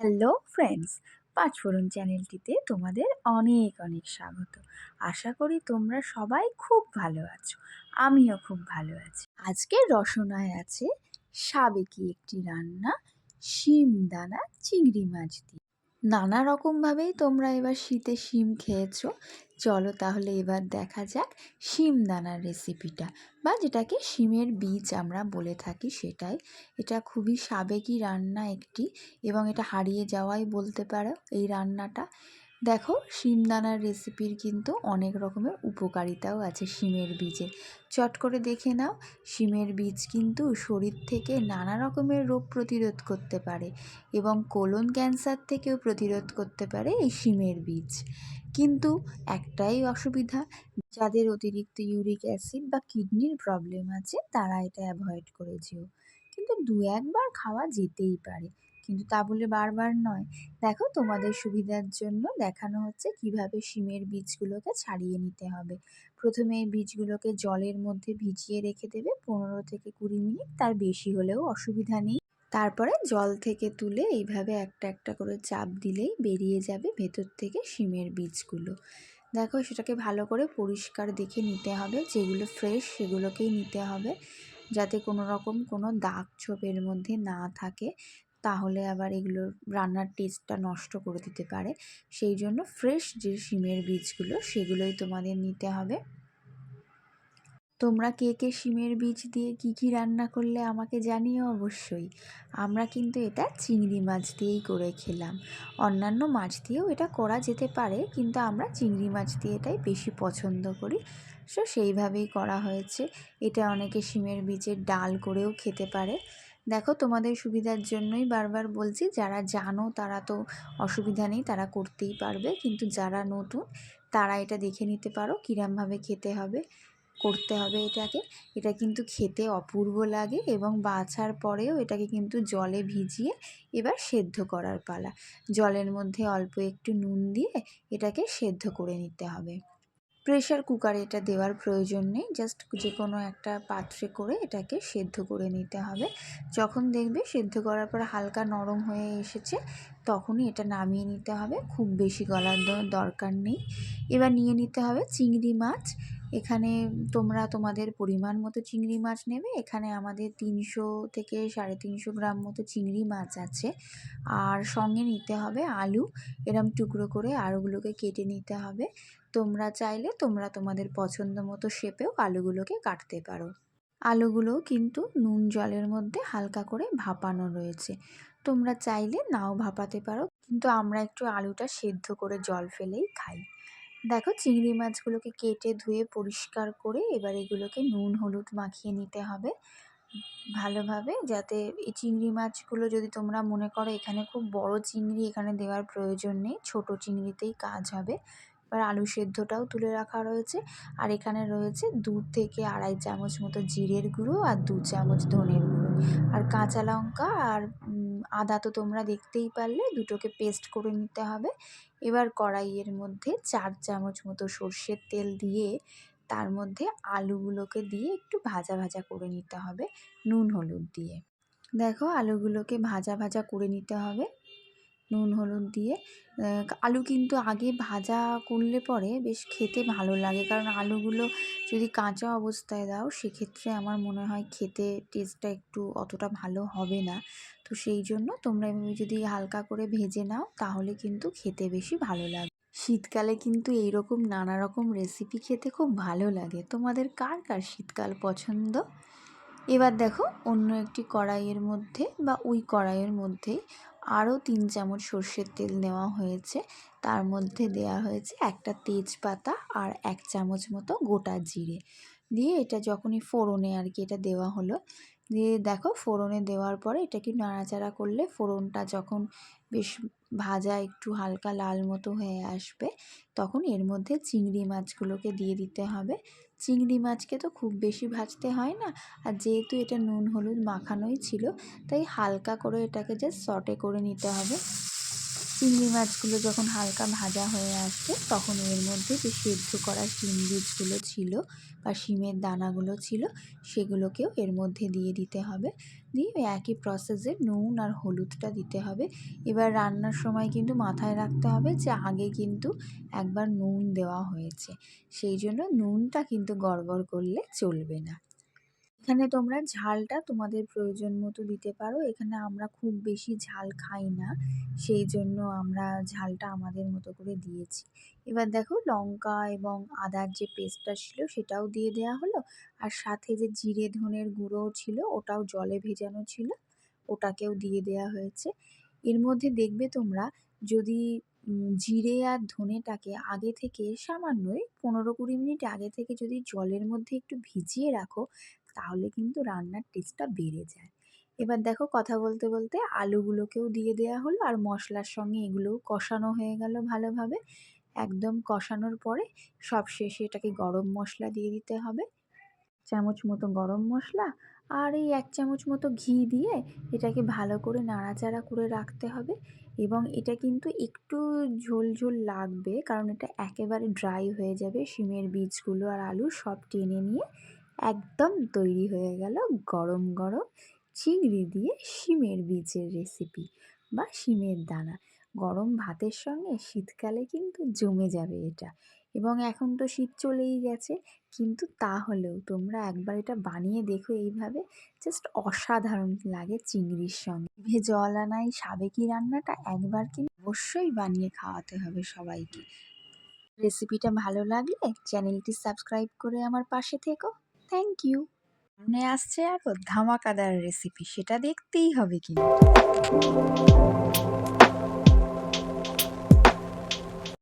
Hello friends পাঁচফোড়ন চ্যানেলটিতে তোমাদের অনেক অনেক স্বাগত। আশা করি তোমরা সবাই খুব ভালো আছো। আমিও খুব ভালো আছি। আজকে রসনায় আছে সাবেকি একটি রান্না, শিম দানা, চিংড়ি মাছ দিয়ে। নানা রকমভাবেই তোমরা এবার শীতে শিম খেয়েছো। চলো তাহলে এবার দেখা যাক শিম দানার রেসিপিটা বা যেটাকে শিমের বীজ আমরা বলে থাকি সেটাই। এটা খুবই সাবেকি রান্না একটি এবং এটা হারিয়ে যাওয়াই বলতে পারো এই রান্নাটা। দেখো, শিমদানার রেসিপির কিন্তু অনেক রকমের উপকারিতাও আছে শিমের বীজের চট করে দেখে নাও, শিমের বীজ কিন্তু শরীর থেকে নানা রকমের রোগ প্রতিরোধ করতে পারে এবং কোলন ক্যান্সার থেকেও প্রতিরোধ করতে পারে এই শিমের বীজ। কিন্তু একটাই অসুবিধা, যাদের অতিরিক্ত ইউরিক অ্যাসিড বা কিডনির প্রবলেম আছে, তারা এটা অ্যাভয়েড করে যেও। কিন্তু দু একবার খাওয়া যেতেই পারে। কিন্তু তা বলে বারবার নয়। দেখো, তোমাদের সুবিধার জন্য দেখানো হচ্ছে কীভাবে শিমের বীজগুলোকে ছাড়িয়ে নিতে হবে। প্রথমে এই বীজগুলোকে জলের মধ্যে ভিজিয়ে রেখে দেবে। পনেরো থেকে কুড়ি মিনিট, তার বেশি হলেও অসুবিধা নেই। তারপরে জল থেকে তুলে এইভাবে একটা একটা করে চাপ দিলেই বেরিয়ে যাবে ভেতর থেকে শিমের বীজগুলো। দেখো, সেটাকে ভালো করে পরিষ্কার দেখে নিতে হবে। যেগুলো ফ্রেশ সেগুলোকেই নিতে হবে। যাতে কোনো রকম কোনো দাগ ছোপের মধ্যে না থাকে। তাহলে আবার এগুলো রান্নার টেস্টটা নষ্ট করে দিতে পারে। সেই জন্য ফ্রেশ যে শিমের বীজগুলো, সেগুলোই তোমাদের নিতে হবে। তোমরা কে কে শিমের বীজ দিয়ে কি কি রান্না করলে আমাকে জানিও অবশ্যই। আমরা কিন্তু এটা চিংড়ি মাছ দিয়েই করে খেলাম। অন্যান্য মাছ দিয়েও এটা করা যেতে পারে, কিন্তু আমরা চিংড়ি মাছ দিয়ে এটাই বেশি পছন্দ করি। সো সেইভাবেই করা হয়েছে। এটা অনেকে শিমের বীজের ডাল করেও খেতে পারে। দেখো, তোমাদের সুবিধার জন্যই বারবার বলছি, যারা জানো তারা তো অসুবিধা নেই, তারা করতেই পারবে। কিন্তু যারা নতুন, তারা এটা দেখে নিতে পারো, কীরমভাবে খেতে হবে, করতে হবে এটাকে। এটা কিন্তু খেতে অপূর্ব লাগে এবং বাছার পরেও এটাকে কিন্তু জলে ভিজিয়ে এবার সেদ্ধ করার পালা। জলের মধ্যে অল্প একটু নুন দিয়ে এটাকে সেদ্ধ করে নিতে হবে। প্রেশার কুকারে এটা দেওয়ার প্রয়োজন নেই। জাস্ট যে কোনো একটা পাত্রে করে এটাকে সেদ্ধ করে নিতে হবে। যখন দেখবে সেদ্ধ করার পর হালকা নরম হয়ে এসেছে, তখনই এটা নামিয়ে নিতে হবে। খুব বেশি গলার দরকার নেই। এবার নিয়ে নিতে হবে চিংড়ি মাছ। এখানে তোমরা তোমাদের পরিমাণ মতো চিংড়ি মাছ নেবে। এখানে আমাদের তিনশো থেকে সাড়ে তিনশো গ্রাম মতো চিংড়ি মাছ আছে। আর সঙ্গে নিতে হবে আলু। এরম টুকরো করে আলুগুলোকে কেটে নিতে হবে। তোমরা চাইলে তোমরা তোমাদের পছন্দ মতো শেপেও আলুগুলোকে কাটতে পারো। আলুগুলো কিন্তু নুন জলের মধ্যে হালকা করে ভাপানো রয়েছে। তোমরা চাইলে নাও ভাপাতে পারো। কিন্তু আমরা একটু আলুটা সেদ্ধ করে জল ফেলেই খাই। দেখো চিংড়ি মাছগুলোকে কেটে ধুয়ে পরিষ্কার করে এবার এগুলোকে নুন, হলুদ মাখিয়ে নিতে হবে ভালোভাবে যাতে এই চিংড়ি মাছগুলো যদি তোমরা মনে করো এখানে খুব বড় চিংড়ি এখানে দেওয়ার প্রয়োজন নেই, ছোট চিংড়িতেই কাজ হবে। এবার আলু সেদ্ধটাও তুলে রাখা রয়েছে। আর এখানে রয়েছে দু থেকে আড়াই চামচ মতো জিরের গুঁড়ো আর দু চামচ ধনের গুঁড়ো। আর কাঁচা লঙ্কা আর আদা তো তোমরা দেখতেই পারলে, দুটোকে পেস্ট করে নিতে হবে। এবার কড়াইয়ের মধ্যে চার চামচ মতো সর্ষের তেল দিয়ে তার মধ্যে আলুগুলোকে দিয়ে একটু ভাজা ভাজা করে নিতে হবে, নুন হলুদ দিয়ে। দেখো আলুগুলোকে ভাজা ভাজা করে নিতে হবে। নুন, হলুদ দিয়ে। আলু কিন্তু আগে ভাজা করলে পরে বেশ খেতে ভালো লাগে। কারণ আলুগুলো যদি কাঁচা অবস্থায় দাও, সেক্ষেত্রে আমার মনে হয় খেতে টেস্টটা একটু অতটা ভালো হবে না। তো সেই জন্য তোমরা এভাবে যদি হালকা করে ভেজে নাও, তাহলে কিন্তু খেতে বেশি ভালো লাগে, শীতকালে কিন্তু এইরকম নানা রকম রেসিপি খেতে খুব ভালো লাগে। তোমাদের কার কার শীতকাল পছন্দ? এবার দেখো, অন্য একটি কড়াইয়ের মধ্যে বা ওই কড়াইয়ের মধ্যেই আরও তিন চামচ সর্ষের তেল নেওয়া হয়েছে। তার মধ্যে দেয়া হয়েছে একটা তেজপাতা আর এক চামচ মতো গোটা জিরে। দিয়ে এটা যখনই ফোড়নে আর কি এটা দেওয়া হলো দিয়ে দেখো ফোড়নে দেওয়ার পরে এটা কি নাড়াচাড়া করলে ফোড়নটা যখন বেশ ভাজা একটু হালকা লাল মতো হয়ে আসবে, তখন এর মধ্যে চিংড়ি মাছগুলোকে দিয়ে দিতে হবে। চিংড়ি মাছকে তো খুব বেশি ভাজতে হয় না, আর যেহেতু এটা নুন হলুদ মাখানোই ছিল, তাই হালকা করে এটাকে জাস্ট সটে করে নিতে হবে। চিংড়ি মাছগুলো যখন হালকা ভাজা হয়ে আসছে, তখন এর মধ্যে যে সেদ্ধ করা শিম বীজগুলো ছিল বা শিমের দানাগুলো ছিল, সেগুলোকেও এর মধ্যে দিয়ে দিতে হবে। দিয়ে ওই একই প্রসেসে নুন আর হলুদটা দিতে হবে। এবার রান্নার সময় কিন্তু মাথায় রাখতে হবে যে আগে কিন্তু একবার নুন দেওয়া হয়েছে। সেই জন্য নুনটা কিন্তু গড়বড় করলে চলবে না। এখানে তোমরা ঝালটা তোমাদের প্রয়োজন মতো দিতে পারো। এখানে আমরা খুব বেশি ঝাল খাই না, সেই জন্য আমরা ঝালটা আমাদের মতো করে দিয়েছি। এবার দেখো লঙ্কা এবং আদার যে পেস্টটা ছিল সেটাও দিয়ে দেওয়া হলো। আর সাথে যে জিরে ধনের গুঁড়ো ছিল ওটাও জলে ভেজানো ছিল, ওটাকেও দিয়ে দেওয়া হয়েছে। এর মধ্যে দেখবে তোমরা যদি জিরে আর ধনেটাকে আগে থেকে সামান্যই পনেরো কুড়ি মিনিট আগে থেকে যদি জলের মধ্যে একটু ভিজিয়ে রাখো তাহলে কিন্তু রান্নার টেস্টটা বেড়ে যায়। এবার দেখো কথা বলতে বলতে আলুগুলোকেও দিয়ে দেওয়া হলো আর মশলার সঙ্গে এগুলোও কষানো হয়ে গেল ভালোভাবে। একদম কষানোর পরে সব শেষে এটাকে গরম মশলা দিয়ে দিতে হবে। চামচ মতো গরম মশলা আর এই এক চামচ মতো ঘি দিয়ে এটাকে ভালো করে নাড়াচাড়া করে রাখতে হবে এবং এটা কিন্তু একটু ঝোল ঝোল লাগবে কারণ এটা একেবারে ড্রাই হয়ে যাবে, শিমের বীজগুলো আর আলু সব টেনে নিয়ে একদম তৈরি হয়ে গেল গরম গরম চিংড়ি দিয়ে শিমের বীজের রেসিপি বা শিমের দানা। গরম ভাতের সঙ্গে শীতকালে কিন্তু জমে যাবে এটা। এবং এখন তো শীত চলেই গেছে, কিন্তু তাহলেও তোমরা একবার এটা বানিয়ে দেখো এইভাবে। জাস্ট অসাধারণ লাগে চিংড়ির সঙ্গে। ভে জল আনাই সাবেকি রান্নাটা? একবার কিন্তু অবশ্যই বানিয়ে খাওয়াতে হবে সবাইকে। রেসিপিটা ভালো লাগলে চ্যানেলটি সাবস্ক্রাইব করে আমার পাশে থেকো। থ্যাংক ইউ সামনে আসছে আরও ধামাকাদার রেসিপি সেটা দেখতেই হবে কিন্তু।